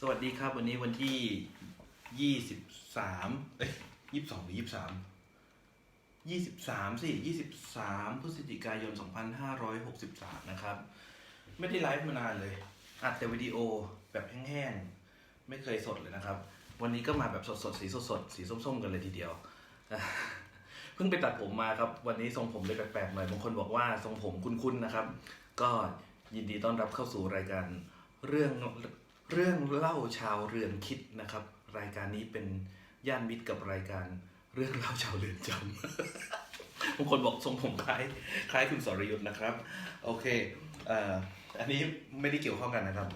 สวัสดีครับ วันนี้วันที่ยี่สิบสามเอ้ยยี่สิบสองหรือยี่สิบสามยี่สิบสามสิยี่สิบสามพฤศจิกายนสองพันห้าร้อยหกสิบสามนะครับ ไม่ได้ไลฟ์มานานเลย อัดแต่วิดีโอแบบแห้งๆ ไม่เคยสดเลยนะครับ วันนี้ก็มาแบบสดๆ สีสดๆ สีส้มๆ กันเลยทีเดียว เพิ่งไปตัดผมมาครับ วันนี้ทรงผมเลยแปลกๆหน่อยบางคนบอกว่าทรงผมคุ้นๆนะครับ ก็ยินดีต้อนรับเข้าสู่รายการเรื่อง เรื่องเล่าชาวเรือนคิดนะครับ รายการนี้เป็นย่านมิตรกับรายการเรื่องเล่าชาวเรือนจำบางคนบอกทรงผมคล้ายคล้ายคุณสรยุทธ์นะครับ โอเคเอ่ออันนี้ไม่ได้เกี่ยวข้องกันนะครับ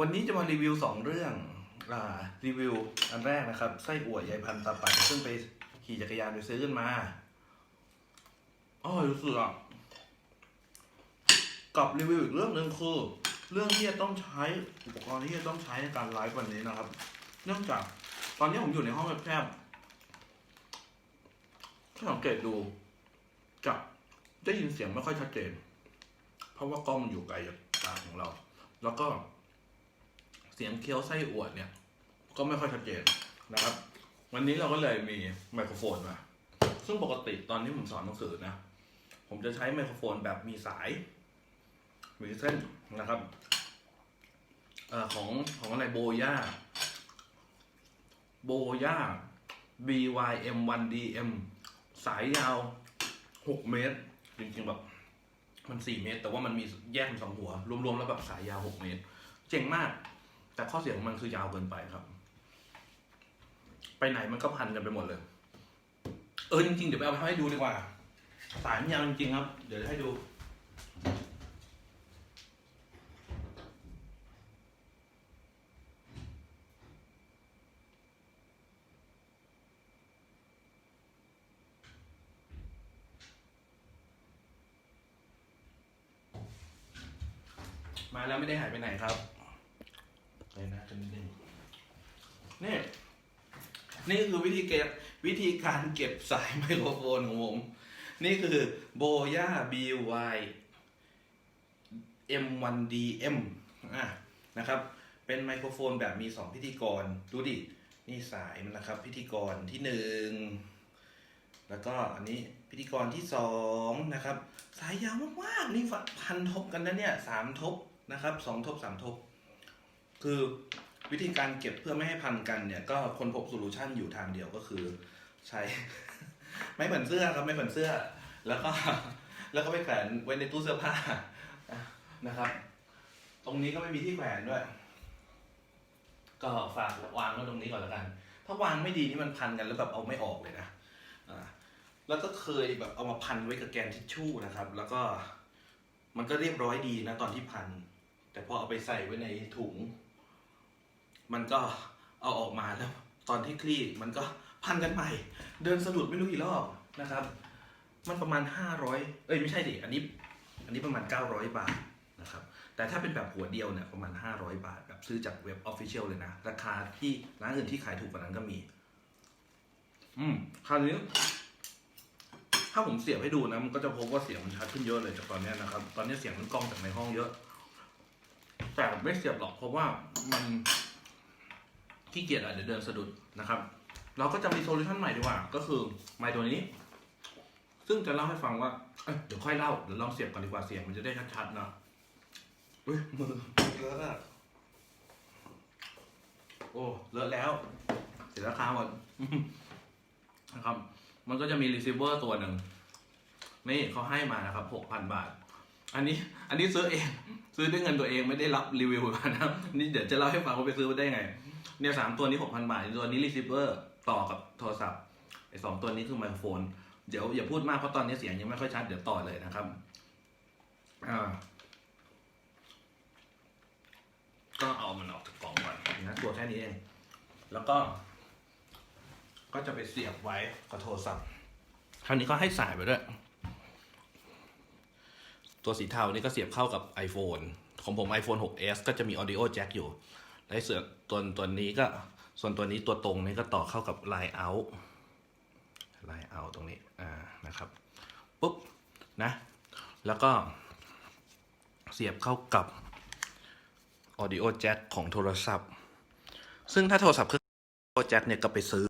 วันนี้จะมารีวิวสองเรื่องอ่ารีวิวอันแรกนะครับไส้อั่วยายพันตาปั่นซึ่งไปขี่จักรยานไปซื้อกันมาอ๋อรู้สึกอะกับรีวิวอีกเรื่องหนึ่งคือ เรื่องที่จะต้องใช้อุปกรณ์ที่จะต้องใช้ในการไลฟ์วันนี้นะครับ เนื่องจากตอนนี้ผมอยู่ในห้องแคบๆถ้าสังเกตดูจะได้ยินเสียงไม่ค่อยชัดเจน เพราะว่ากล้องอยู่ไกลจากตาของเรา แล้วก็เสียงเคี้ยวไส้อวดเนี่ย ก็ไม่ค่อยชัดเจนนะครับ วันนี้เราก็เลยมีไมโครโฟนมา ซึ่งปกติตอนที่ผมสอนหนังสือนะ ผมจะใช้ไมโครโฟนแบบมีสาย มีเส้นนะครับอของของอะไรโบย่าโบย่า BYM 1DM สายยาว 6 เมตร จริงๆแบบมัน 4 เมตร แต่ว่ามันมีแยกเป็นสองหัว รวมๆ แล้วแบบสายยาว 6 เมตร เจ๋งมาก แต่ข้อเสียของมันคือยาวเกินไปครับ ไปไหนมันก็พันกันไปหมดเลย เออจริงๆ เดี๋ยวไปเอาไปให้ดูดีกว่า สายยาวจริงๆครับ เดี๋ยวให้ดู มาแล้วไม่ได้หายไปไหนครับเลยนะจะนิดนึงนี่ นี่คือวิธี เก็บวิธีการเก็บสายไมโครโฟนของผม นี่คือโบย่า BY M1DM อะนะครับ เป็นไมโครโฟนแบบมีสองพิธีกร ดูดิ นี่สายมันนะครับ พิธีกรที่หนึ่งแล้วก็อันนี้พิธีกรที่สองนะครับ สายยาวมากๆนี่พันทบกันนะเนี่ยสามทบนะครับสองทบสามทบ คือ วิธีการเก็บเพื่อไม่ให้พันกันเนี่ยก็คนพบโซลูชันอยู่ทางเดียวก็คือ ใช้ ไม่เหมือนเสื้อครับไม่เหมือนเสื้อ แล้วก็แล้วก็ไปแขวนไว้ในตู้เสื้อผ้านะครับ ตรงนี้ก็ไม่มีที่แขวนด้วย ก็ฝากวางไว้ตรงนี้ก่อนแล้วกัน ถ้าวางไม่ดีนี่มันพันกันแล้วแบบเอาไม่ออกเลยนะอ่าแล้วก็เคยแบบเอามาพันไว้กับแกนทิชชู่นะครับ แล้วก็มันก็เรียบร้อยดีนะตอนที่พัน แต่พอเอาไปใส่ไว้ในถุง มันก็เอาออกมาแล้ว ตอนที่คลี่มันก็พันกันใหม่ เดินสะดุดไม่รู้กี่รอบนะครับ มันประมาณห้าร้อยเอ้ยไม่ใช่ดิอันนี้ อันนี้ประมาณเก้าร้อยบาทนะครับ แต่ถ้าเป็นแบบหัวเดียวเนี่ยประมาณห้าร้อยบาทแบบซื้อจากเว็บออฟฟิเชียลเลยนะ ราคาที่ร้านอื่นที่ขายถูกกว่านั้นก็มี อืมคราวนี้ถ้าผมเสียบให้ดูนะมันก็จะพบว่าเสียงมันชัดขึ้นเยอะเลยจากตอนนี้นะครับ ตอนนี้เสียงมันกล้องจากในห้องเยอะ แต่ไม่เสียบหรอกเพราะว่ามัน ขี้เกียจอะเดี๋ยวเดินสะดุดนะครับ เราก็จะมีโซลูชันใหม่ดีกว่า ก็คือไมค์ตัวนี้ ซึ่งจะเล่าให้ฟังว่าเเดี๋ยวค่อยเล่าเดี๋ยวลองเสียบก่อนดีกว่าเสียงมันจะได้ชัดๆเนาะเฮ้ยมือเลอะอะโอ้เลอะแล้ว เสียราคาหมดนะครับ มันก็จะมีรีเซิร์ฟเวอร์ตัวหนึ่งนี่เขาให้มานะครับหกพันบาท อันนี้ อันนี้ซื้อเอง ซื้อด้วยเงินตัวเองไม่ได้รับรีวิวมานะนี่เดี๋ยวจะเล่าให้ฟังว่าไปซื้อมาได้ไง เนี่ยสามตัวนี้หกพันบาทตัวนี้รีเซิเวอร์ต่อกับโทรศัพท์ไอ้สองตัวนี้คือไมโครโฟน เดี๋ยวอย่าพูดมากเพราะตอนนี้เสียงยังไม่ค่อยชัดเดี๋ยวต่อเลยนะครับอ่าก็เอามันออกจากกล่องก่อนนะตัวแค่นี้เอง แล้วก็ ก็จะไปเสียบไว้กับโทรศัพท์คราวนี้ก็ให้สายไปด้วย ตัวสีเทานี่ก็เสียบเข้ากับ iPhone ของผม iPhone 6s ก็จะมี audio jack อยู่ และเสือกตัวตัวนี้ก็ส่วนตัวนี้ตัวตรงนี้ก็ต่อเข้ากับ line out line out ตรงนี้อ่านะครับปุ๊บนะแล้วก็เสียบเข้ากับ audio jack ของโทรศัพท์ ซึ่งถ้าโทรศัพท์เครื่อง audio jack เนี่ยก็ไปซื้อ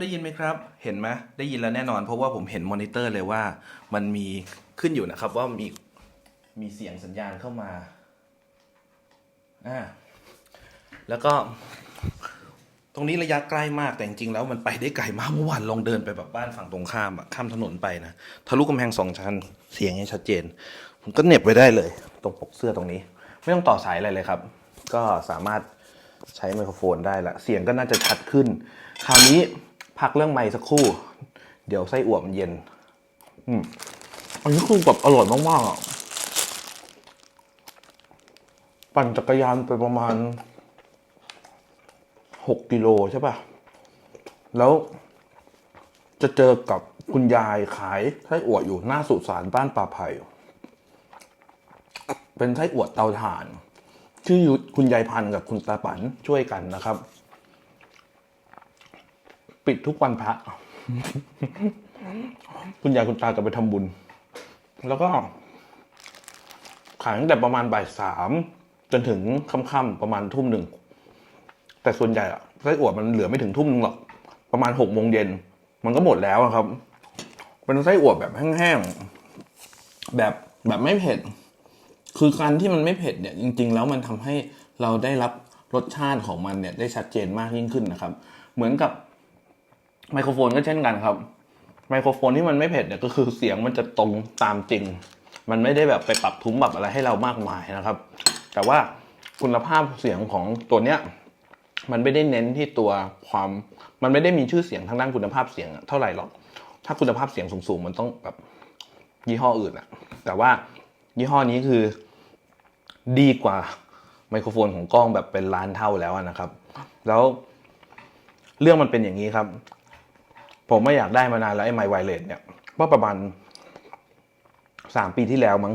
ได้ยินไหมครับ เห็นไหมได้ยินแล้วแน่นอน เพราะว่าผมเห็นมอนิเตอร์เลยว่า มันมีขึ้นอยู่นะครับ ว่ามีมีเสียงสัญญาณเข้ามาอ่าแล้วก็ตรงนี้ระยะใกล้มากแต่จริงๆแล้วมันไปได้ไกลมากเมื่อวานลองเดินไปแบบบ้านฝั่งตรงข้ามอะข้ามถนนไปนะทะลุกำแพงสองชั้นเสียงยังชัดเจน ผมก็เหน็บไว้ได้เลย ตรงปกเสื้อตรงนี้ ไม่ต้องต่อสายอะไรเลยครับ ก็สามารถใช้ไมโครโฟนได้ละเสียงก็น่าจะชัดขึ้น คราวนี้ พักเรื่องไมค์สักครู่ เดี๋ยวไส้อั่วมันเย็น อืมอันนี้คือแบบอร่อยมากๆอะปั่นจักรยานไปประมาณหกกิโลใช่ป่ะ แล้วจะเจอกับคุณยายขายไส้อั่วอยู่หน้าสุสานบ้านป่าไผ่เป็นไส้อั่วเตาถ่าน ชื่อคุณยายพันธ์กับคุณตาปันช่วยกันนะครับ ปิดทุกวันพระ คุณยายคุณตากลับไปทำบุญ แล้วก็ขายตั้งแต่ประมาณบ่ายสามจนถึงค่ำๆประมาณทุ่มหนึ่ง แต่ส่วนใหญ่อะไส้อั่วมันเหลือไม่ถึงทุ่มหนึ่งหรอก ประมาณหกโมงเย็น มันก็หมดแล้วครับ เป็นไส้อั่วแบบแห้งๆ แบบแบบไม่เผ็ด คือการที่มันไม่เผ็ดเนี่ย จริง ๆ แล้วมันทำให้เราได้รับรสชาติของมันเนี่ยได้ชัดเจนมากยิ่งขึ้นนะครับ เหมือนกับ ไมโครโฟนก็เช่นกันครับ ไมโครโฟนที่มันไม่เผ็ดเนี่ยก็คือเสียงมันจะตรงตามจริง มันไม่ได้แบบไปปรับทุ้มปรับอะไรให้เรามากมายนะครับ แต่ว่าคุณภาพเสียงของตัวเนี้ยมันไม่ได้เน้นที่ตัวความ มันไม่ได้มีชื่อเสียงทางด้านคุณภาพเสียงเท่าไหร่หรอก ถ้าคุณภาพเสียงสูงๆ มันต้องแบบยี่ห้ออื่นอะแต่ว่ายี่ห้อนี้คือดีกว่าไมโครโฟนของกล้องแบบเป็นล้านเท่าแล้วนะครับ แล้วเรื่องมันเป็นอย่างนี้ครับ ผมไม่อยากได้มานานแล้วไอ้ไมค์ไวเลสเนี่ยเมื่อประมาณสามปีที่แล้วมั้ง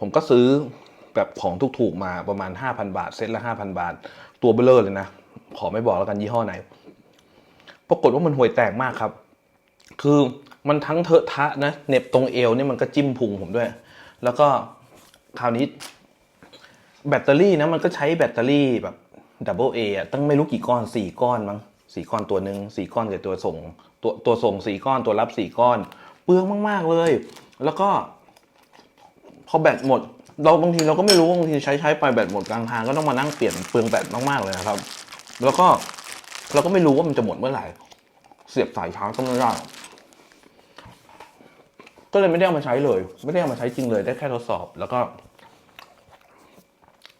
ผมก็ซื้อแบบของถูกๆมาประมาณห้าพันบาท เซ็ตละห้าพันบาท ตัวเบลเลอร์เลยนะ ขอไม่บอกแล้วกันยี่ห้อไหน ปรากฏว่ามันห่วยแตกมากครับ คือมันทั้งเทอะทะนะเน็บตรงเอวเนี่ยมันก็จิ้มพุงผมด้วย แล้วก็คราวนี้ แบตเตอรี่นะมันก็ใช้แบตเตอรี่แบบดับเบิลเอะตั้งไม่รู้กี่ก้อนสี่ก้อนมั้งสี่ก้อนตัวหนึ่งสี่ก้อนกับตัวส่ง ตัวตัวส่งสี่ก้อนตัวรับสี่ก้อน เปลืองมาก ๆ เลย แล้วก็ พอแบตหมด เราบางทีเราก็ไม่รู้บางทีใช้ใช้ไปแบตหมดกลางทางก็ต้องมานั่งเปลี่ยนเปลืองแบตมากๆเลยนะครับ แล้วก็เราก็ไม่รู้ว่ามันจะหมดเมื่อไหร่ เสียบสายชาร์จก็ไม่ได้ก็เลยไม่ได้เอามาใช้เลย ไม่ได้เอามาใช้จริงเลยได้แค่ทดสอบ แล้วก็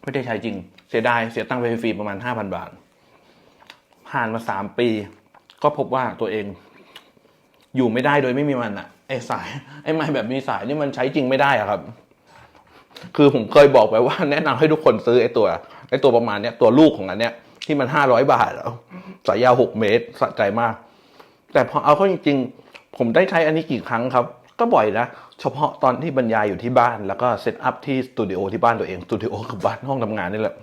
ไม่ได้ใช้จริง เสียดายเสียตังค์ไปฟรีประมาณห้าพันบาทผ่านมาสามปี ก็พบว่าตัวเอง อยู่ไม่ได้โดยไม่มีมันอะไอ้สายไอ้ไม้แบบมีสายนี่มันใช้จริงไม่ได้อะครับ คือผมเคยบอกไปว่าแนะนำให้ทุกคนซื้อไอ้ตัวไอ้ตัวประมาณเนี้ยตัวลูกของอันเนี้ยที่มันห้าร้อยบาทแล้วสายยาวหกเมตรสะใจมาก แต่พอเอาเข้าจริง ๆ ผมได้ใช้อันนี้กี่ครั้งครับ ก็บ่อยนะเฉพาะตอนที่บรรยายอยู่ที่บ้าน แล้วก็เซตอัพที่สตูดิโอที่บ้านตัวเองสตูดิโอคือบ้านห้องทำงานนี่แหละ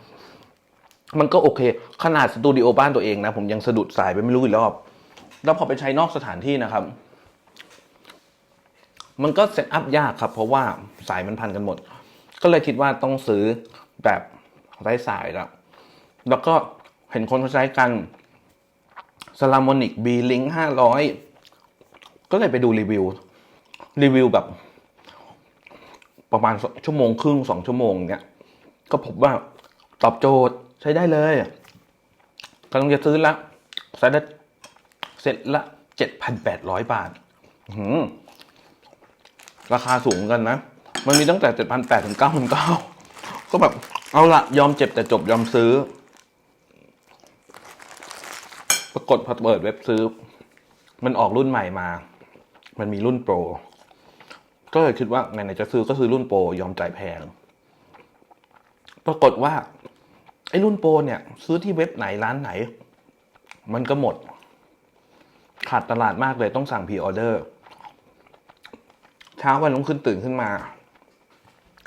มันก็โอเค ขนาดสตูดิโอบ้านตัวเองนะ ผมยังสะดุดสายไปไม่รู้กี่รอบ แล้วพอไปใช้นอกสถานที่นะครับ มันก็เซตอัพยากครับ เพราะว่าสายมันพันกันหมด ก็เลยคิดว่าต้องซื้อแบบไร้สายแล้วแล้วก็เห็นคนเขาใช้กัน s a l a m o n i c B Link ห้าร้อยก็เลยไปดูรีวิว รีวิวแบบ ประมาณชั่วโมงครึ่งสองชั่วโมงเนี้ยก็พบว่าตอบโจทย์ใช้ได้เลยกำลังจะซื้อละใช้ได้ เสร็จละเจ็ดพันแปดร้อยบาทหือราคาสูงกันนะ มันมีตั้งแต่เจ็ดพันแปดถึงเก้าพันเก้าก็แบบ เอาละยอมเจ็บแต่จบยอมซื้อ ปรากฏพอเปิดเว็บซื้อ มันออกรุ่นใหม่มา มันมีรุ่นโปร ก็เลยคิดว่าไหนๆจะซื้อก็ซื้อรุ่นโปร ยอมจ่ายแพง ปรากฏว่า ไอ้รุ่นโปรเนี่ย ซื้อที่เว็บไหนร้านไหน มันก็หมด ขาดตลาดมากเลยต้องสั่งพรีออเดอร์เช้าวันรุ่งขึ้นตื่นขึ้นมา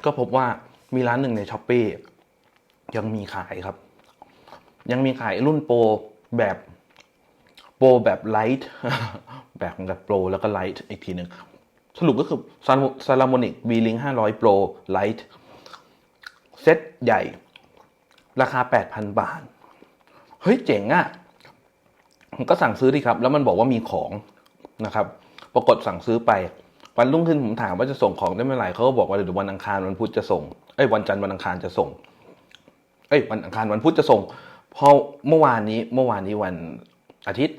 ก็พบว่ามีร้านหนึ่งในช้อปปียังมีขายครับ ยังมีขายรุ่นโปรแบบโปรแบบไลท์แบบแบบโปรแล้วก็ไลท์อีกทีหนึ่งสรุปก็คือซาลามอนิกบีลิงห้าร้อยโปรไลท์เซตใหญ่ ราคา 8,000 บาท เฮ้ย เจ๋งอะ่ะ ก็สั่งซื้อดีครับ แล้วมันบอกว่ามีของนะครับ ปรากฏสั่งซื้อไป วันรุ่งขึ้นผมถามว่าจะส่งของได้เมื่อไหร่เขาก็บอกว่าเดี๋ยววันอังคารวันพุธจะส่งเอ้ยวันจันทร์วันอังคารจะส่ง เอ้ยวันอังคารวันพุธจะส่งพอเมื่อวานนี้เมื่อวานนี้วันอาทิตย์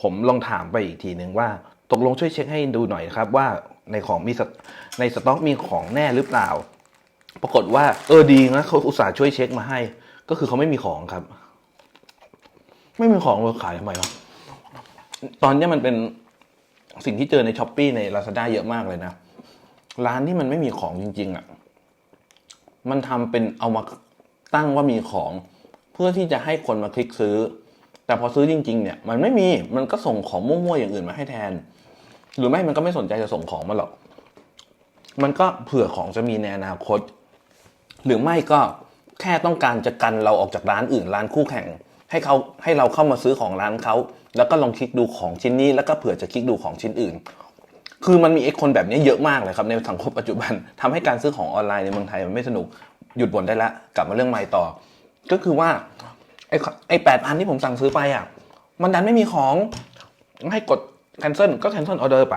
ผมลองถามไปอีกทีหนึ่งว่า ตกลงช่วยเช็คให้ดูหน่อยครับ ว่าในของมีในสต็อกมีของแน่หรือเปล่า ปรากฏว่าเออดีนะเขาอุตส่าห์ช่วยเช็คมาให้ ก็คือเขาไม่มีของครับ ไม่มีของเราขายทำไมวะตอนนี้มันเป็นสิ่งที่เจอในช้อปปีใน Lazada เยอะมากเลยนะ ร้านที่มันไม่มีของจริง ๆอะ มันทำเป็นเอามาตั้งว่ามีของ เพื่อที่จะให้คนมาคลิกซื้อ แต่พอซื้อจริง ๆ เนี่ย มันไม่มีมันก็ส่งของมั่วๆอย่างอื่นมาให้แทน หรือไม่มันก็ไม่สนใจจะส่งของมาหรอก มันก็เผื่อของจะมีในอนาคต หรือไม่ก็แค่ต้องการจะกันเราออกจากร้านอื่นร้านคู่แข่ง ให้เขาให้เราเข้ามาซื้อของร้านเขาแล้วก็ลองคลิกดูของชิ้นนี้ แล้วก็เผื่อจะคลิกดูของชิ้นอื่น คือมันมีไอ้คนแบบนี้เยอะมากเลยครับในสังคมปัจจุบันทำให้การซื้อของออนไลน์ในเมืองไทยมันไม่สนุกหยุดบ่นได้ละกลับมาเรื่องใหม่ต่อ ก็คือว่าไอ้ไอ้แปดพันที่ผมสั่งซื้อไปอะมันดันไม่มีของให้กด cancel ก็ cancel order ไป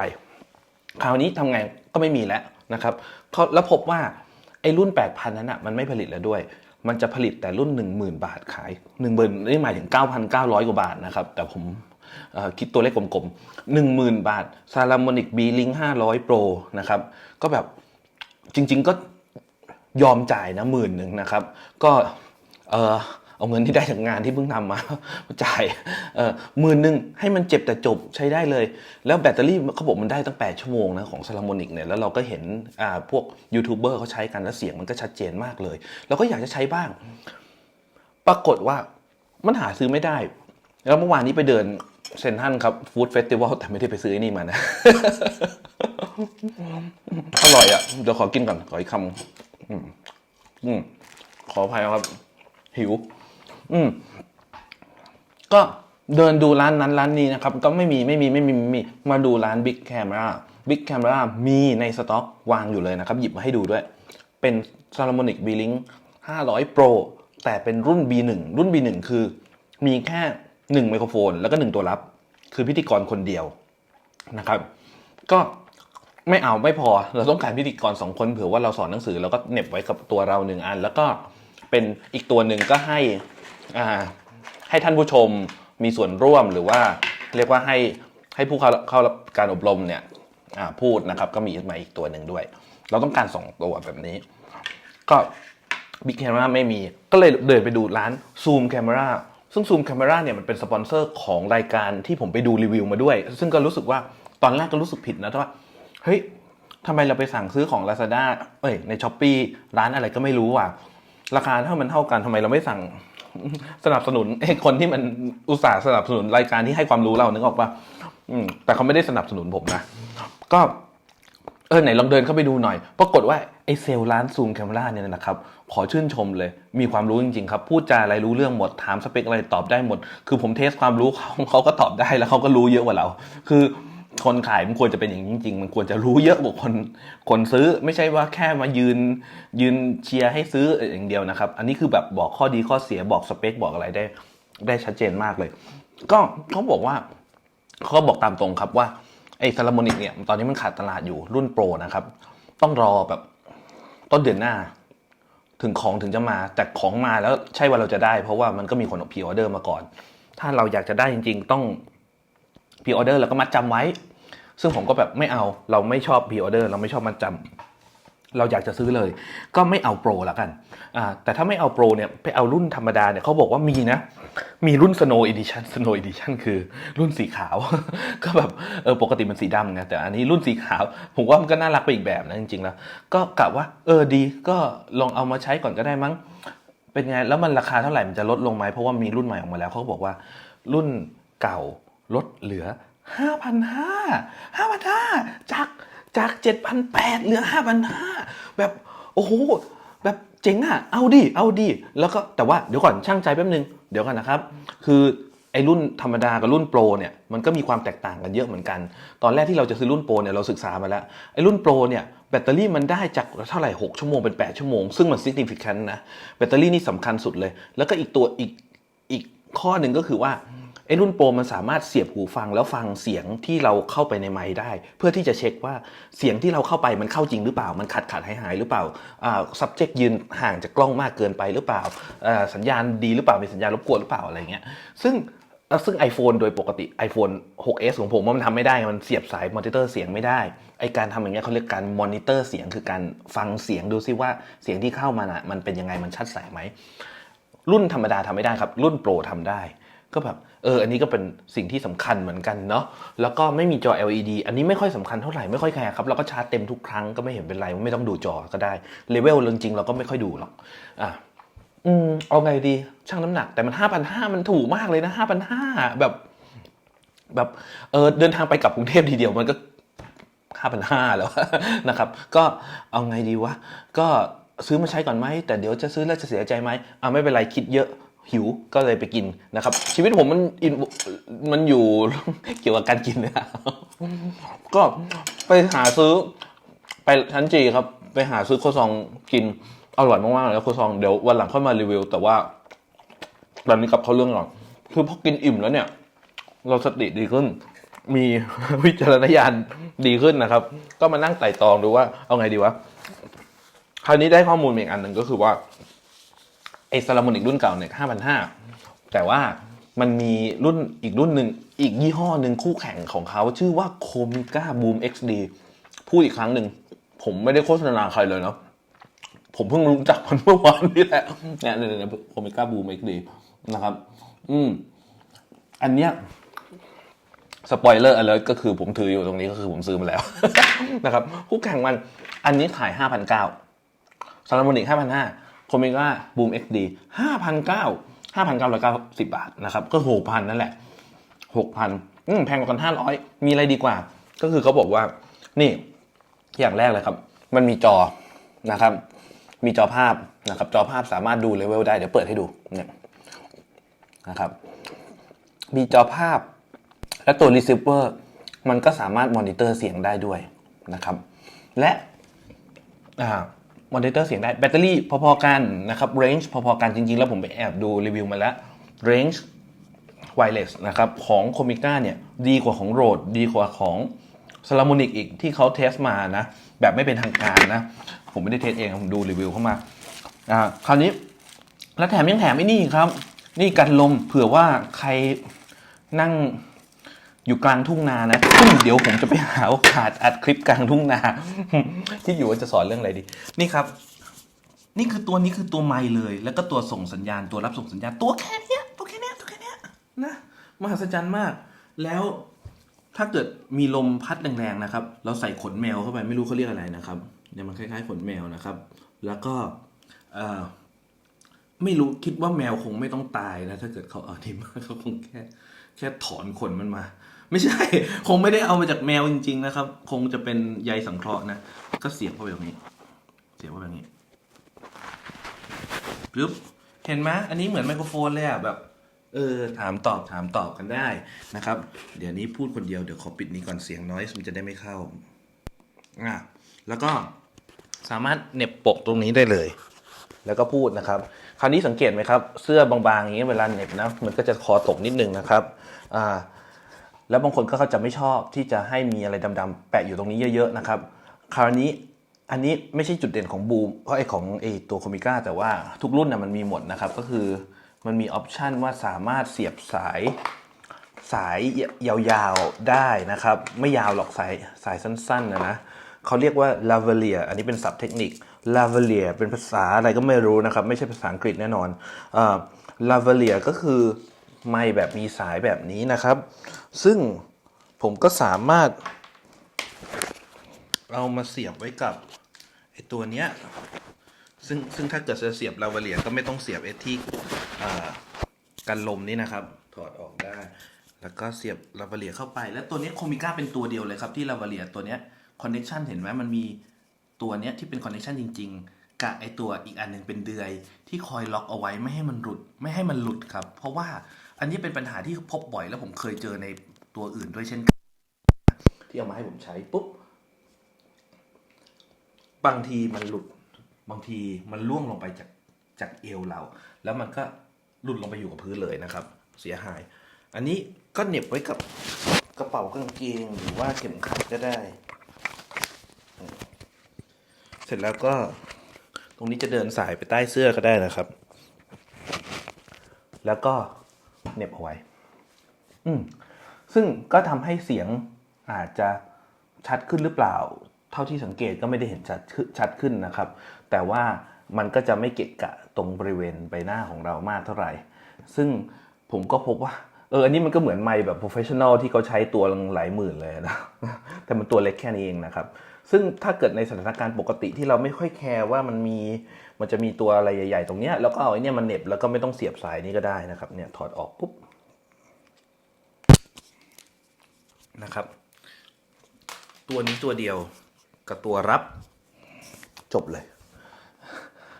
คราวนี้ทำไงก็ไม่มีแล้วนะครับเขาแล้วพบว่าไอ้รุ่น 8,000 นั้นอะมันไม่ผลิตแล้วด้วย มันจะผลิตแต่รุ่น 10,000 บาทขาย1 0,000นี่หมายถึง 9,900 กว่าบาทนะครับ แต่ผมคิดตัวเลขกลมๆ 10,000 บาทซาลามอนิกบีลิง500 Pro นะครับ ก็แบบจริง ๆ ก็ยอมจ่ายนะหมื่นหนึ่งนะครับ ก็เออ เอาเงินที่ได้จากงานที่เพิ่งทำมาจ่ายเออหมื่นหนึ่งให้มันเจ็บแต่จบใช้ได้เลย แล้วแบตเตอรี่เขาบอกมันได้ตั้ง 8 ชั่วโมงนะของซาลามอนิกเนี่ยแล้วเราก็เห็นอ่าพวกยูทูบเบอร์เขาใช้กันแล้วเสียงมันก็ชัดเจนมากเลยเราก็อยากจะใช้บ้าง ปรากฏว่ามันหาซื้อไม่ได้ แล้วเมื่อวานนี้ไปเดินเซนทันครับฟู้ดเฟสติวัลแต่ไม่ได้ไปซื้อไอ้นี่มานะ อร่อยอะ เดี๋ยวขอกินก่อน ขออีกคำอืมขออภัยครับ หิว อืมก็เดินดูร้านนั้นร้านนี้นะครับ ก็ไม่มีไม่มีไม่มีไม่มีมาดูร้าน Big Camera Big Camera มีในสต็อกวางอยู่เลยนะครับ หยิบมาให้ดูด้วย เป็น Solomonic B-Link 500 Pro แต่เป็นรุ่น B1 รุ่น B1 คือมีแค่ 1 ไมโครโฟน แล้วก็ 1 ตัวรับ คือพิธีกรคนเดียวนะครับ ก็ไม่เอาไม่พอ เราต้องการพิธีกรสองคนเผื่อว่าเราสอนหนังสือแล้วก็เน็บไว้กับตัวเราหนึ่งอัน แล้วก็เป็นอีกตัวหนึ่งก็ให้ อ่าให้ท่านผู้ชมมีส่วนร่วมหรือว่าเรียกว่าให้ให้ผู้เข้าเข้ารับการอบรมเนี่ยพูดนะครับก็มีมาอีกตัวหนึ่งด้วย เราต้องการสองตัวแบบนี้ ก็ Big Camera ไม่มีก็เลยเดินไปดูร้าน Zoom Camera ซึ่ง Zoom Camera เนี่ยมันเป็นสปอนเซอร์ของรายการที่ผมไปดูรีวิวมาด้วย ซึ่งก็รู้สึกว่าตอนแรกก็รู้สึกผิดนะว่าเฮ้ยทำไมเราไปสั่งซื้อของ Lazada เอ้ยใน s h อ p e e ร้านอะไรก็ไม่รู้อะราคาเท่ามันเท่ากันทำไมเราไม่สั่ง สนับสนุนไอ้คนที่มันอุตส่าห์สนับสนุนรายการที่ให้ความรู้เรานึกออกปะแต่เขาไม่ได้สนับสนุนผมนะ ก็ เออไหนลองเดินเข้าไปดูหน่อย ปรากฏว่าไอ้เซลล์ร้านซูมแคมราเนี่ยนะครับ ขอชื่นชมเลย มีความรู้จริงๆครับ พูดจาอะไรรู้เรื่องหมด ถามสเปคอะไรตอบได้หมด คือผมเทสความรู้เขาเขาก็ตอบได้แล้วเขาก็รู้เยอะกว่าเรา คือ คนขายมันควรจะเป็นอย่างนี้จริงๆ มันควรจะรู้เยอะกว่าคนคนซื้อไม่ใช่ว่าแค่มายืนยืนเชียร์ให้ซื้ออย่างเดียวนะครับ อันนี้คือแบบบอกข้อดีข้อเสียบอกสเปคบอกอะไรได้ได้ชัดเจนมากเลย ก็เขาบอกว่าเขาบอกตามตรงครับว่าไอ้ซาลามอนิกเนี่ยตอนนี้มันขาดตลาดอยู่รุ่นโปรนะครับ ต้องรอแบบต้นเดือนหน้า ถึงของถึงจะมา แต่ของมาแล้วใช่ว่าเราจะได้ เพราะว่ามันก็มีคนพรีออเดอร์มาก่อน ถ้าเราอยากจะได้จริง ๆ ต้องพรีออเดอร์แล้วก็มัดจำไว้ ซึ่งผมก็แบบไม่เอาเราไม่ชอบพรีออเดอร์เราไม่ชอบมัดจเราอยากจะซื้อเลย ก็ไม่เอาโปรล้วกันอ่าแต่ถ้าไม่เอาโปรเนี่ยไปเอารุ่นธรรมดาเนี่ยเขาบอกว่ามีนะ มีรุ่น Snow Edition Snow Edition คือรุ่นสีขาว ก็แบบเออปกติมันสีดำไงแต่อันนี้รุ่นสีขาว ผมว่ามันก็น่ารักไปอีกแบบนะจริงๆแล้ว ก็กะว่า เออดีก็ลองเอามาใช้ก่อนก็ได้มั้งเป็นไงแล้วมันราคาเท่าไหร่มันจะลดลงไหมเพราะว่ามีรุ่นใหม่ออกมาแล้วเขาบอกว่ารุ่นเก่าลดเหลือ 5,500 5,500จากจาก7,800เหลือ5,500แบบโอ้โหแบบเจ๋งอะเอาดิเอาดิแล้วก็แต่ว่าเดี๋ยวก่อนช่างใจแป๊บนึงเดี๋ยวก่อนนะครับ คือไอ้รุ่นธรรมดากับรุ่นโปรเนี่ยมันก็มีความแตกต่างกันเยอะเหมือนกัน ตอนแรกที่เราจะซื้อรุ่นโปรเนี่ยเราศึกษามาแล้วไอ้รุ่นโปรเนี่ยแบตเตอรี่มันได้จากเท่าไหร่ 6 ชั่วโมงเป็น 8 ชั่วโมง ซึ่งมัน significant นะแบตเตอรี่นี่สำคัญสุดเลย แล้วก็อีกตัวอีกอีกข้อหนึ่งก็คือว่า ไอ้รุ่นโปรมันสามารถเสียบหูฟังแล้วฟังเสียงที่เราเข้าไปในไมค์ได้ เพื่อที่จะเช็คว่าเสียงที่เราเข้าไปมันเข้าจริงหรือเปล่า มันขัดขัดหายหายหรือเปล่าอ่า subject ยืนห่างจากกล้องมากเกินไปหรือเปล่าอ่า สัญญาณดีหรือเปล่า มีสัญญาณรบกวนหรือเปล่าอะไรเงี้ย ซึ่งซึ่ง iPhone โดยปกติ iPhone 6s ของผมว่ามันทำไม่ได้ มันเสียบสายมอนิเตอร์เสียงไม่ได้ ไอการทำอย่างเงี้ยเขาเรียกการมอนิเตอร์เสียงคือการฟังเสียงดูซิว่าเสียงที่เข้ามาน่ะมันเป็นยังไงมันชัดใสไหมรุ่นธรรมดาทำไม่ได้ครับ รุ่นโปรทำได้ ก็แบบเอออันนี้ก็เป็นสิ่งที่สำคัญเหมือนกันเนาะแล้วก็ไม่มีจอ LED อันนี้ไม่ค่อยสำคัญเท่าไหร่ไม่ค่อยแคร์ครับเราก็ชาร์จเต็มทุกครั้งก็ไม่เห็นเป็นไรไม่ต้องดูจอก็ได้เลเวลจริงๆเราก็ไม่ค่อยดูหรอกอะอืมเอาไงดีช่างน้ำหนักแต่มันห้าพันห้ามันถูกมากเลยนะห้าพันห้าแบบแบบเออเดินทางไปกลับกรุงเทพทีเดียวมันก็ห้าพันห้าแล้วนะครับ ก็เอาไงดีวะก็ซื้อมาใช้ก่อนไหมแต่เดี๋ยวจะซื้อแล้วจะเสียใจไหมอ่าไม่เป็นไรคิดเยอะ หิวก็เลยไปกินนะครับ ชีวิตผมมันอินมันอยู่ เกี่ยวกับการกินนะก็ไปหาซื้อไปชั้นจีครับ ไปหาซื้อโคซองกินอร่อยมากๆเลยแล้วโคซองเดี๋ยววันหลังค่อยมารีวิว แต่ว่าตอนนี้กลับเข้าเรื่องก่อนคือพอกินอิ่มแล้วเนี่ย เราสติดีขึ้น มีวิจารณญาณดีขึ้นนะครับ ก็มานั่งไต่ตองดูว่าเอาไงดีวะคราวนี้ได้ข้อมูลอีกอันหนึ่งก็คือว่า ไอ้ซาลามอนิกรุ่นเก่าเนี่ยห้าพันห้าแต่ว่ามันมีรุ่นอีกรุ่นหนึ่งอีกยี่ห้อหนึ่งคู่แข่งของเขา ชื่อว่า Comica Boom XD พูดอีกครั้งหนึ่ง ผมไม่ได้โฆษณาใครเลยเนาะผมเพิ่งรู้จักมันเมื่อวานนี่แหละเนี่ยเนี่ยเนี่ยโคมิก้าบูมเอ็กซ์ดีนะครับ อืม อันเนี้ยสปอยเลอร์อะไรก็คือผมถืออยู่ตรงนี้ก็คือผมซื้อมาแล้วนะครับ คู่แข่งมัน อันนี้ขายห้าพันเก้าซาลามอนิกห้าพันห้า โคมิก้าบูมเอ็กซ์ดีห้าพันเก้าห้าพันเก้าร้อยเก้าสิบบาทนะครับ ก็หกพันนั่นแหละหกพันแพงกว่ากันห้าร้อยมีอะไรดีกว่า ก็คือเขาบอกว่า นี่อย่างแรกเลยครับ มันมีจอนะครับ มีจอภาพนะครับ จอภาพสามารถดูเลเวลได้ เดี๋ยวเปิดให้ดูเนี่ยนะครับ มีจอภาพ และตัว receiver มันก็สามารถมอนิเตอร์เสียงได้ด้วยนะครับ และอ่า มอนิเตอร์เสียงได้แบตเตอรี่พอๆกันนะครับ range พอๆกันจริงๆ แล้วผมไปแอบดูรีวิวมาแล้ว range wireless นะครับของโคมิก้าเนี่ยดีกว่าของโรดดีกว่าของซาลามอนิกอีกที่เขาเทสมานะแบบไม่เป็นทางการนะผมไม่ได้เทสเองผมดูรีวิวเข้ามาอ่าคราวนี้แล้วแถมยังแถมไอ้นี่ครับ นี่กันลมเผื่อว่าใครนั่ง อยู่กลางทุ่งนานะเดี๋ยวผมจะไปหาโอกาสอัดคลิปกลางทุ่งนา ที่อยู่ว่าจะสอนเรื่องอะไรดี นี่ครับ นี่คือตัวนี้คือตัวไมเลย แล้วก็ตัวส่งสัญญาณตัวรับส่งสัญญาณตัวแค่เนี้ยตัวแค่เนี้ยตัวแค่เนี้ยนะมหัศจรรย์มาก แล้วถ้าเกิดมีลมพัดแรงๆนะครับ เราใส่ขนแมวเข้าไปไม่รู้เขาเรียกอะไรนะครับเนี่ยมันคล้ายๆขนแมวนะครับ แล้วก็เออไม่รู้คิดว่าแมวคงไม่ต้องตายนะ ถ้าเกิดเขาเอาที่มาเขาคงแค่ แค่ถอนขนมันมา ไม่ใช่ คงไม่ได้เอามาจากแมวจริง ๆ นะครับ คงจะเป็นใยสังเคราะห์นะ ก็เสียบเข้าไปแบบนี้ เสียบเข้าไปแบบนี้ปึ๊บเห็นไหมอันนี้เหมือนไมโครโฟนเลยอะแบบ เออ ถามตอบถามตอบกันได้นะครับ เดี๋ยวนี้พูดคนเดียว เดี๋ยวขอปิดนี้ก่อนเสียงน้อยมันจะได้ไม่เข้าอะแล้วก็สามารถเหน็บปกตรงนี้ได้เลย แล้วก็พูดนะครับ คราวนี้สังเกตไหมครับ เสื้อบางๆอย่างนี้เวลาเหน็บนะ มันก็จะคอตกนิดนึงนะครับ อ่า แล้วบางคนก็เขาจะไม่ชอบที่จะให้มีอะไรดำๆแปะอยู่ตรงนี้เยอะๆนะครับ คราวนี้อันนี้ไม่ใช่จุดเด่นของบูมเพราะไอของไอตัวคอมิก้าแต่ว่าทุกรุ่นนะมันมีหมดนะครับ ก็คือมันมีออปชันว่าสามารถเสียบสายสายยาวๆได้นะครับ ไม่ยาวหรอกสายสายสั้นๆนะนะเขาเรียกว่า lavalier อันนี้เป็นศัพท์เทคนิค lavalier เป็นภาษาอะไรก็ไม่รู้นะครับ ไม่ใช่ภาษาอังกฤษแน่นอนเอ่อ lavalier ก็คือ ไม้แบบมีสายแบบนี้นะครับ ซึ่งผมก็สามารถ เอามาเสียบไว้กับไอตัวเนี้ยซึ่งซึ่งถ้าเกิดจะเสียบลาวาเลียก็ไม่ต้องเสียบไอที่กันลมนี่นะครับ ถอดออกได้ แล้วก็เสียบลาวาเลียเข้าไป แล้วตัวเนี้ยโคมิก้าเป็นตัวเดียวเลยครับที่ลาวาเลียตัวเนี้ยคอนเน t ชันเห็นไหมมันมีตัวเนี้ยที่เป็นคอนเน t ชันจริง ๆ กับไอตัวอีกอันหนึ่งเป็นเดือย ที่คอยล็อกเอาไว้ไม่ให้มันหลุดไม่ให้มันหลุดครับ เพราะว่า อันนี้เป็นปัญหาที่พบบ่อยแล้วผมเคยเจอในตัวอื่นด้วยเช่นกันที่เอามาให้ผมใช้ปุ๊บบางทีมันหลุด บางทีมันล่วงลงไปจากจากเอวเรา แล้วมันก็หลุดลงไปอยู่กับพื้นเลยนะครับ เสียหาย อันนี้ก็เหน็บไว้กับกระเป๋ากางเกงหรือว่าเข็มขัดก็ได้ เสร็จแล้วก็ตรงนี้จะเดินสายไปใต้เสื้อก็ได้นะครับ แล้วก็ เน็บเอาไว้ อืมซึ่งก็ทำให้เสียงอาจจะชัดขึ้นหรือเปล่า เท่าที่สังเกตก็ไม่ได้เห็นชัดชัดขึ้นนะครับ แต่ว่ามันก็จะไม่เกะกะตรงบริเวณใบหน้าของเรามากเท่าไหร่ ซึ่งผมก็พบว่าเอออันนี้มันก็เหมือนไมค์แบบโปรเฟชชั่นอลที่เขาใช้ตัวหลายหมื่นเลยนะ แต่มันตัวเล็กแค่นี้เองนะครับ ซึ่งถ้าเกิดในสถานการณ์ปกติที่เราไม่ค่อยแคร์ว่ามันมี มันจะมีตัวอะไรใหญ่ๆ ตรงเนี้ยแล้วก็เอาไอ้นี่มันเหน็บแล้วก็ไม่ต้องเสียบสายนี้ก็ได้นะครับเนี่ยถอดออกปุ๊บนะครับ ตัวนี้ตัวเดียวกับตัวรับ จบเลย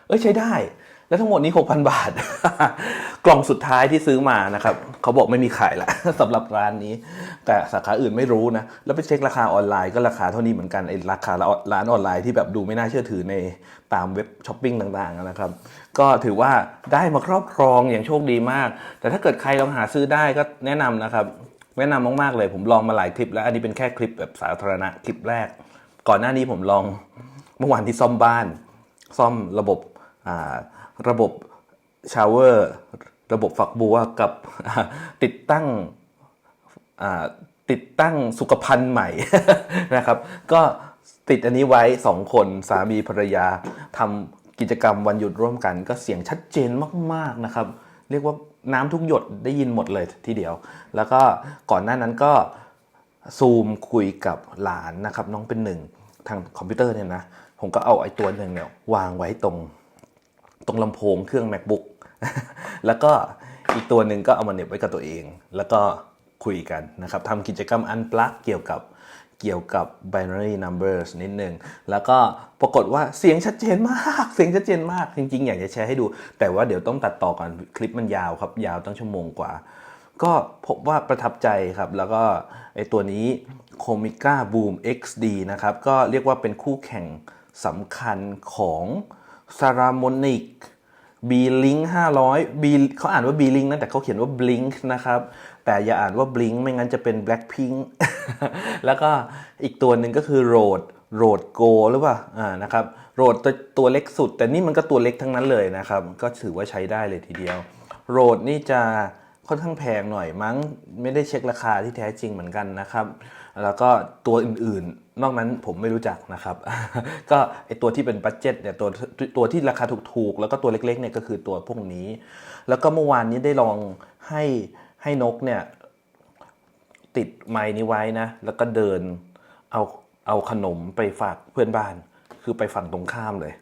เอ้ยใช้ได้ แล้วทั้งหมดนี้ 6,000 บาท กล่องสุดท้ายที่ซื้อมานะครับ เขาบอกไม่มีขายละสำหรับร้านนี้ แต่สาขาอื่นไม่รู้นะ แล้วไปเช็คราคาออนไลน์ก็ราคาเท่านี้เหมือนกันไอ้ราคาร้านออนไลน์ที่แบบดูไม่น่าเชื่อถือในตามเว็บช้อปปิ้งต่างๆนะครับ ก็ถือว่าได้มาครอบครองอย่างโชคดีมาก แต่ถ้าเกิดใครลองหาซื้อได้ก็แนะนำนะครับ แนะนำมากๆเลย ผมลองมาหลายคลิป แล้วอันนี้เป็นแค่คลิปแบบสาธารณะคลิปแรก ก่อนหน้านี้ผมลองเมื่อวานที่ซ่อมบ้าน ซ่อมระบบอ่า ระบบชาวเวอร์ระบบฝักบัวกับติดตั้งติดตั้งสุขภัณฑ์ใหม่นะครับ ก็ติดอันนี้ไว้สองคนสามีภรรยาทำกิจกรรมวันหยุดร่วมกัน ก็เสียงชัดเจนมากๆนะครับ เรียกว่าน้ำทุกหยดได้ยินหมดเลยทีเดียว แล้วก็ก่อนหน้านั้นก็ซูมคุยกับหลานนะครับ น้องเป็นหนึ่งทางคอมพิวเตอร์เนี่ยนะ ผมก็เอาไอ้ตัวหนึ่งเนี่ยวางไว้ตรง ตรงลำโพงเครื่อง macbook แล้วก็อีกตัวหนึ่งก็เอามาเน็บไว้กับตัวเอง แล้วก็คุยกันนะครับทำกิจกรรมอันปลักเกี่ยวกับเกี่ยวกับ binary numbers นิดนึง แล้วก็ปรากฏว่าเสียงชัดเจนมาก เสียงชัดเจนมาก จริงๆ อยากจะแชร์ให้ดู แต่ว่าเดี๋ยวต้องตัดต่อก่อน คลิปมันยาวครับ ยาวตั้งชั่วโมงกว่า ก็พบว่าประทับใจครับ แล้วก็ไอตัวนี้ Comica Boom XD นะครับ ก็เรียกว่าเป็นคู่แข่งสำคัญของ Saramonic B Link 500 B เขาอ่านว่า B Link นะแต่เขาเขียนว่า Blink นะครับ แต่อย่าอ่านว่า Blink ไม่งั้นจะเป็น Blackpink แล้วก็อีกตัวหนึ่งก็คือ Rode Rode Go หรือเปล่าอ่านะครับ Rode ตัวตัวเล็กสุด แต่นี่มันก็ตัวเล็กทั้งนั้นเลยนะครับ ก็ถือว่าใช้ได้เลยทีเดียว Rode นี่จะค่อนข้างแพงหน่อยมั้งไม่ได้เช็คราคาที่แท้จริงเหมือนกันนะครับ แล้วก็ตัวอื่นๆ นอกนั้นผมไม่รู้จักนะครับ ก็ไอตัวที่เป็นบัตเจ็ตเนี่ยตัวตัวที่ราคาถูกๆ แล้วก็ตัวเล็กๆเนี่ยก็คือตัวพวกนี้ แล้วก็เมื่อวานนี้ได้ลองให้ให้นกเนี่ยติดไม้นี้ไว้นะ แล้วก็เดินเอาเอาขนมไปฝากเพื่อนบ้าน คือไปฝั่งตรงข้ามเลย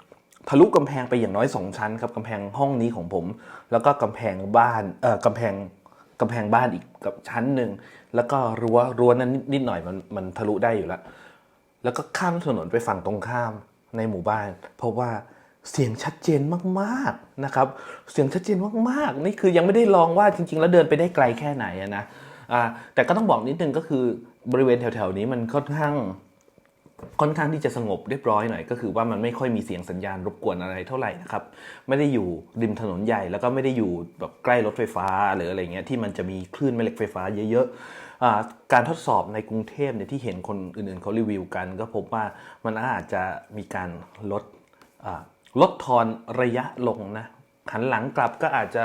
ทะลุกำแพงไปอย่างน้อยสองชั้นครับกำแพงห้องนี้ของผม แล้วก็กำแพงบ้านเอ่อกำแพงกำแพงบ้านอีกกับชั้นหนึ่ง แล้วก็รั้วรั้วนั้นนิดหน่อยมันมันทะลุได้อยู่แล้ว แล้วก็ข้ามถนนไปฝั่งตรงข้ามในหมู่บ้าน เพราะว่าเสียงชัดเจนมากๆนะครับ เสียงชัดเจนมากๆ นี่คือยังไม่ได้ลองว่าจริง ๆ แล้วเดินไปได้ไกลแค่ไหนอะนะแต่ก็ต้องบอกนิดนึงก็คือบริเวณแถวๆนี้มันค่อนข้าง ค่อนข้างที่จะสงบเรียบร้อยหน่อยก็คือว่ามันไม่ค่อยมีเสียงสัญญาณรบกวนอะไรเท่าไหร่นะครับไม่ได้อยู่ริมถนนใหญ่ แล้วก็ไม่ได้อยู่แบบใกล้รถไฟฟ้าหรืออะไรเงี้ยที่มันจะมีคลื่นแม่เหล็กไฟฟ้าเยอะๆการทดสอบในกรุงเทพเนี่ยที่เห็นคนอื่นๆเขารีวิวกัน ก็พบว่ามันอาจจะมีการลดลดทอนระยะลงนะหันหลังกลับก็อาจจะ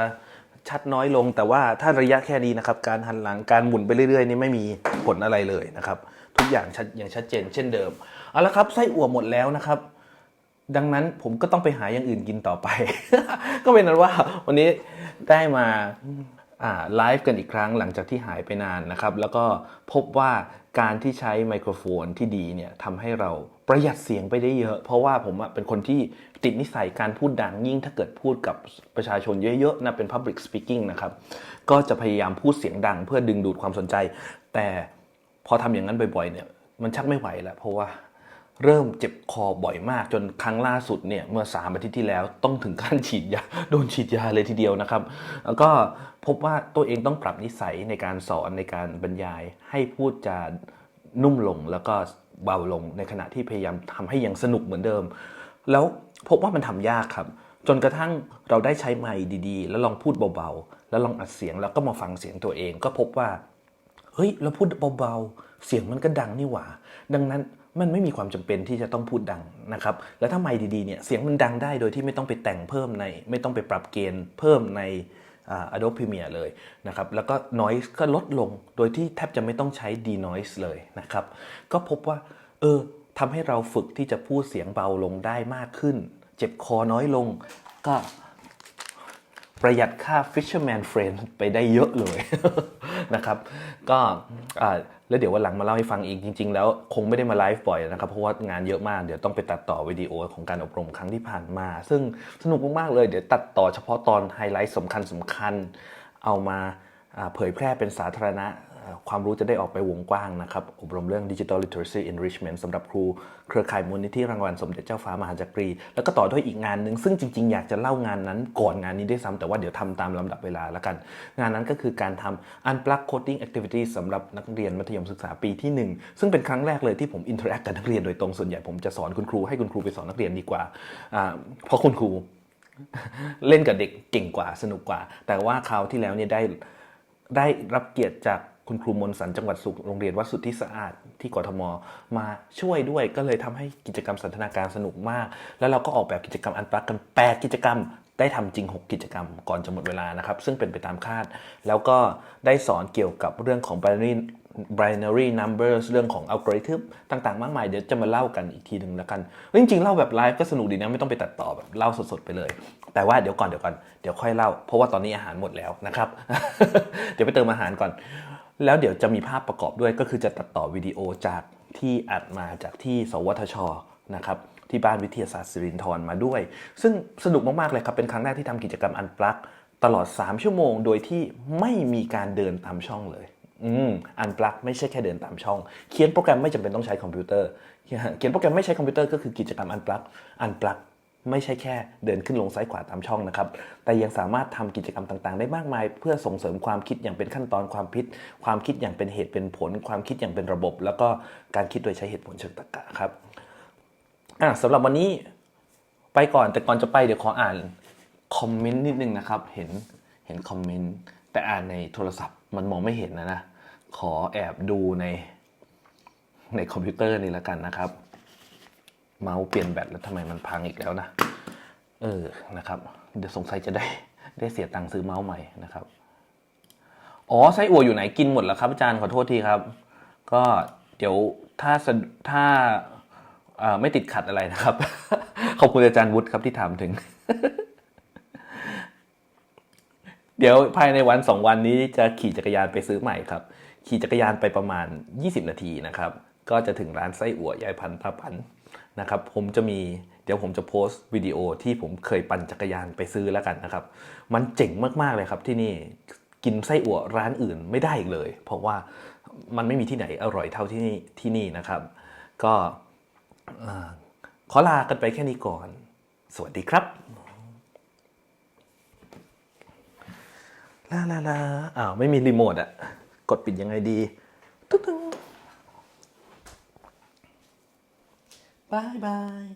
ชัดน้อยลง แต่ว่าถ้าระยะแค่นี้นะครับการหันหลังการหมุนไปเรื่อยๆนี่ไม่มีผลอะไรเลยนะครับ กอย่างชัดอย่างชัดเจน เช่นเดิมเอาละครับไส้อั่วหมดแล้วนะครับ ดังนั้นผมก็ต้องไปหาอย่างอื่นกินต่อไป ก็เป็นนั้นว่าวันนี้ได้มาไลฟ์กันอีกครั้งหลังจากที่หายไปนานนะครับ แล้วก็พบว่าการที่ใช้ไมโครโฟนที่ดีเนี่ยทำให้เราประหยัดเสียงไปได้เยอะ เพราะว่าผมเป็นคนที่ติดนิสัยการพูดดังยิ่งถ้าเกิดพูดกับประชาชนเยอะๆนะเป็น Public Speaking นะครับ ก็จะพยายามพูดเสียงดังเพื่อดึงดูดความสนใจ แต่ พอทำอย่างนั้นบ่อยๆเนี่ยมันชักไม่ไหวแล้วเพราะว่าเริ่มเจ็บคอบ่อยมากจนครั้งล่าสุดเนี่ยเมื่อสามอาทิตย์ที่แล้วต้องถึงขั้นฉีดยาโดนฉีดยาเลยทีเดียวนะครับ แล้วก็พบว่าตัวเองต้องปรับนิสัยในการสอนในการบรรยาย ให้พูดจานุ่มลงแล้วก็เบาลงในขณะที่พยายามทำให้ยังสนุกเหมือนเดิม แล้วพบว่ามันทำยากครับ จนกระทั่งเราได้ใช้ไมค์ดีๆ แล้วลองพูดเบาๆ แล้วลองอัดเสียงแล้วก็มาฟังเสียงตัวเอง ก็พบว่า เฮ้ยเราพูดเบาๆ เสียงมันก็ดังนี่หว่า ดังนั้นมันไม่มีความจำเป็นที่จะต้องพูดดังนะครับ แล้วถ้าไมค์ดีๆเนี่ยเสียงมันดังได้โดยที่ไม่ต้องไปแต่งเพิ่มใน ไม่ต้องไปปรับเกณฑ์เพิ่มในอ่า Adobe Premiere เลยนะครับ แล้วก็ noise ก็ลดลงโดยที่แทบจะไม่ต้องใช้ denoise เลยนะครับ ก็พบว่า เออทำให้เราฝึกที่จะพูดเสียงเบาลงได้มากขึ้น เจ็บคอน้อยลง ก็ประหยัดค่า Fisherman Friend ไปได้เยอะเลย นะครับก็แล้วเดี๋ยววันหลังมาเล่าให้ฟังอีกจริง ๆ แล้วคงไม่ได้มาไลฟ์บ่อยนะครับ เพราะว่างานเยอะมากเดี๋ยวต้องไปตัดต่อวิดีโอของการอบรมครั้งที่ผ่านมา ซึ่งสนุกมากๆเลย เดี๋ยวตัดต่อเฉพาะตอนไฮไลท์สำคัญสำคัญเอามาเผยแพร่เป็นสาธารณะ ความรู้จะได้ออกไปวงกว้างนะครับ อบรมเรื่อง Digital Literacy Enrichment สำหรับครูเครือข่ายมูลนิธิรางวัลสมเด็จเจ้าฟ้ามหาจักรี แล้วก็ต่อด้วยอีกงานหนึ่งซึ่งจริง ๆ อยากจะเล่างานนั้นก่อนงานนี้ได้ซ้ำแต่ว่าเดี๋ยวทำตามลำดับเวลาแล้วกัน งานนั้นก็คือการทำ Unplug Coding Activity สำหรับนักเรียนมัธยมศึกษาปีที่ 1 ซึ่งเป็นครั้งแรกเลยที่ผมอินเทอร์แอคกับนักเรียนโดยตรงส่วนใหญ่ผมจะสอนคุณครูให้คุณครูไปสอนนักเรียนดีกว่าอ่าเพราะคุณครูเล่นกับเด็กเก่งกว่าสนุกกว่า แต่ว่าคราวที่แล้วเนี่ยได้ได้รับเกียรติจาก คุณครูมนสันจังหวัดสุขโรงเรียนวัดสุทธิสะอาดที่กทม มาช่วยด้วยก็เลยทำให้กิจกรรมสันทนาการสนุกมาก แล้วเราก็ออกแบบกิจกรรมอันปลักกัน8กิจกรรม ได้ทำจริง 6 กิจกรรมก่อนจะหมดเวลานะครับ ซึ่งเป็นไปตามคาด แล้วก็ได้สอนเกี่ยวกับเรื่องของ binary binary numbers เรื่องของอัลกอริทึมต่างๆ มากมาย เดี๋ยวจะมาเล่ากันอีกทีหนึ่งแล้วกัน จริงๆ เล่าแบบไลฟ์ก็สนุกดีนะ ไม่ต้องไปตัดต่อแบบเล่าสดๆ ไปเลย แต่ว่าเดี๋ยวก่อนเดี๋ยวก่อนเดี๋ยวค่อยเล่า เพราะว่าตอนนี้อาหารหมดแล้วนะครับ เดี๋ยวไปเติมอาหารก่อน แล้วเดี๋ยวจะมีภาพประกอบด้วยก็คือจะตัดต่อวิดีโอจากที่อัดมาจากที่สวทชนะครับที่บ้านวิทยาศาสตร์สิรินทรมาด้วย ซึ่งสนุกมาก ๆ เลยครับ เป็นครั้งแรกที่ทำกิจกรรมอันปลักตลอด 3 ชั่วโมง โดยที่ไม่มีการเดินตามช่องเลยอืมอันปลักไม่ใช่แค่เดินตามช่อง เขียนโปรแกรมไม่จำเป็นต้องใช้คอมพิวเตอร์ เขียนโปรแกรมไม่ใช้คอมพิวเตอร์ก็คือกิจกรรมอันปลักอันปลัก ไม่ใช่แค่เดินขึ้นลงซ้ายขวาตามช่องนะครับ แต่ยังสามารถทำกิจกรรมต่างๆ ได้มากมาย เพื่อส่งเสริมความคิดอย่างเป็นขั้นตอนความคิด ความคิดอย่างเป็นเหตุเป็นผล ความคิดอย่างเป็นระบบ แล้วก็การคิดโดยใช้เหตุผลเชิงตรรกะครับสำหรับวันนี้ไปก่อนแต่ก่อนจะไปเดี๋ยวขออ่านคอมเมนต์นิดนึงนะครับ เห็นเห็นคอมเมนต์แต่อ่านในโทรศัพท์มันมองไม่เห็นนะนะ ขอแอบดูในในคอมพิวเตอร์นี่ล้วกันนะครับ เมาส์เปลี่ยนแบตแล้วทำไมมันพังอีกแล้วนะ เออ นะครับ เดี๋ยวสงสัยจะได้ได้เสียตังค์ซื้อเมาส์ใหม่นะครับ อ๋อ ไส้อั่วอยู่ไหนกินหมดแล้วครับอาจารย์ขอโทษทีครับ ก็เดี๋ยวถ้าถ้าไม่ติดขัดอะไรนะครับ ขอบคุณอาจารย์วุฒิครับที่ถามถึง เดี๋ยวภายในวันสองวันนี้จะขี่จักรยานไปซื้อใหม่ครับ ขี่จักรยานไปประมาณ 20 นาทีนะครับ ก็จะถึงร้านไส้อั่วยายพันธุ์ป้าพันธุ์ นะครับผมจะมีเดี๋ยวผมจะโพสต์วิดีโอที่ผมเคยปั่นจักรยานไปซื้อแล้วกันนะครับ มันเจ๋งมากๆเลยครับที่นี่กินไส้อั่วร้านอื่นไม่ได้อีกเลย เพราะว่ามันไม่มีที่ไหนอร่อยเท่าที่นี่ที่นี่นะครับ ก็ขอลากันไปแค่นี้ก่อน สวัสดีครับลาลาลาอ้าวไม่มีรีโมทอะกดปิดยังไงดีตึ้ง Bye bye.